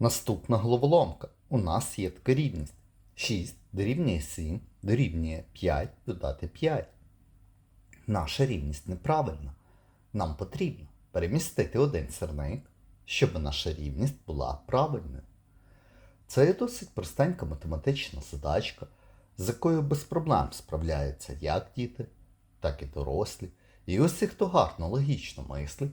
Наступна головоломка. У нас є така рівність. 6 дорівнює 7 дорівнює 5 додати 5. Наша рівність неправильна. Нам потрібно перемістити один сірник, щоб наша рівність була правильною. Це є досить простенька математична задачка, з якою без проблем справляються як діти, так і дорослі. І усі, хто гарно логічно мислить,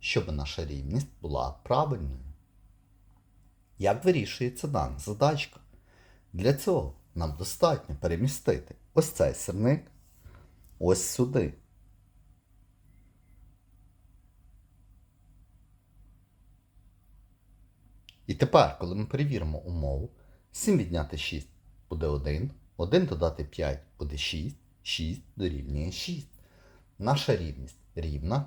щоб наша рівність була правильною. Як вирішується дана задачка? Для цього нам достатньо перемістити ось цей сірник ось сюди. І тепер, коли ми перевіримо умову, 7 відняти 6 буде 1, 1 додати 5 буде 6, 6 дорівнює 6. Наша рівність рівна,